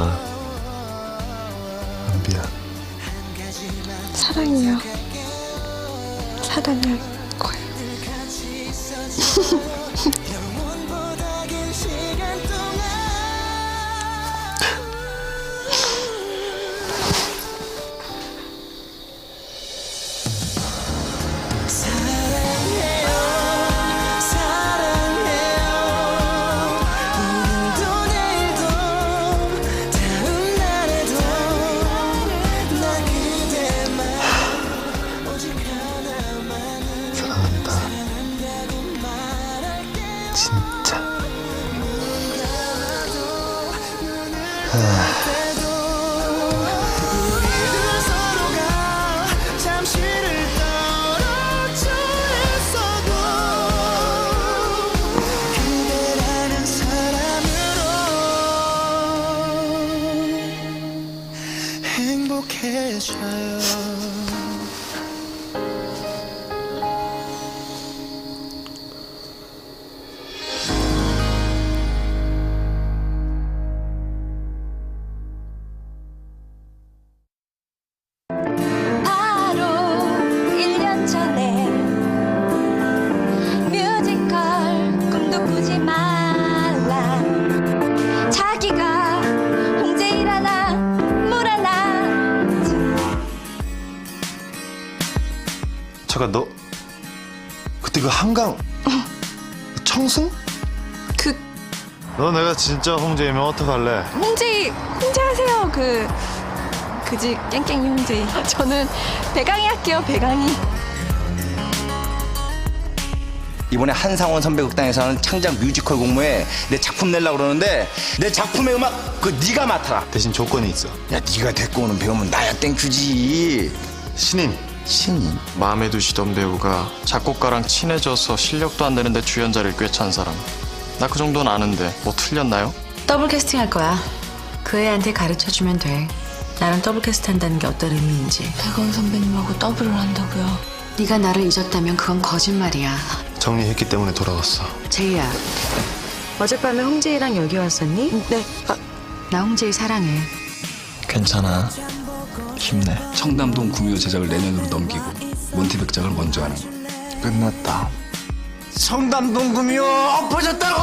사랑한다. 은비야. 사랑해요. 사랑할 거예요. 진짜. 잠 잠깐 너 그때 그 한강 청승? 그 너 내가 진짜 홍제이면 어떡할래? 홍제이 홍제 하세요. 그 그지 깽깽이 홍제이. 저는 배강이 할게요. 배강이. 이번에 한상원 선배 극단에서는 창작 뮤지컬 공모에 내 작품 내려고 그러는데 내 작품의 음악 그 네가 맡아라 대신 조건이 있어. 야 네가 데리고 오는 배우면 나야 땡큐지 신인. 신인 마음에 두시던 배우가 작곡가랑 친해져서 실력도 안 되는데 주연자를 꿰찬 사람. 나 그 정도는 아는데 뭐 틀렸나요? 더블 캐스팅 할 거야. 그 애한테 가르쳐 주면 돼. 나랑 더블 캐스트 한다는 게 어떤 의미인지. 배강 선배님하고 더블을 한다고요. 네가 나를 잊었다면 그건 거짓말이야. 정리했기 때문에 돌아왔어. 제이야. 어젯밤에 홍제이랑 여기 왔었니? 네. 아, 나 홍제이 사랑해. 괜찮아. 힘내. 청담동 구미호 제작을 내년으로 넘기고 몬티 백작을 먼저 하는 끝났다. 청담동 구미호 엎어졌다고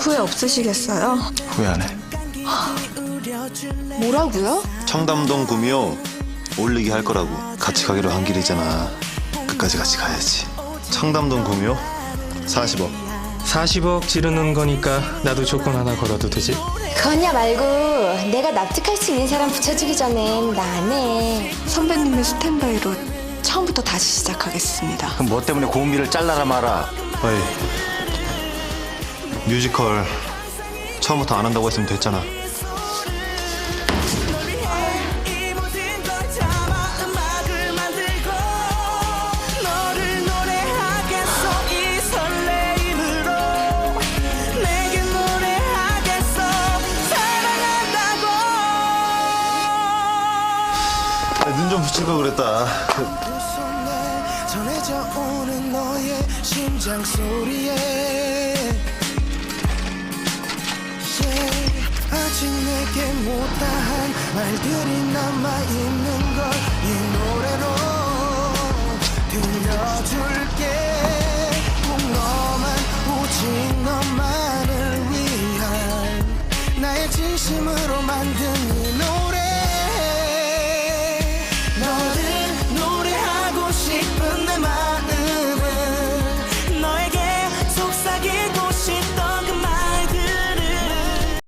후회 없으시겠어요? 후회하네. 뭐라고요? 청담동 구미호 올리기 할 거라고. 같이 가기로 한 길이잖아. 끝까지 같이 가야지. 청담동 구미호 40억. 40억 지르는 거니까 나도 조건 하나 걸어도 되지? 그거냐 말고 내가 납득할 수 있는 사람 붙여주기 전엔 나 안 해. 선배님의 스탠바이로 처음부터 다시 시작하겠습니다. 그럼 뭐 때문에 고은비를 잘라라 마라 어이. 뮤지컬 처음부터 안 한다고 했으면 됐잖아. 만을 위한 나의 진심으로 만든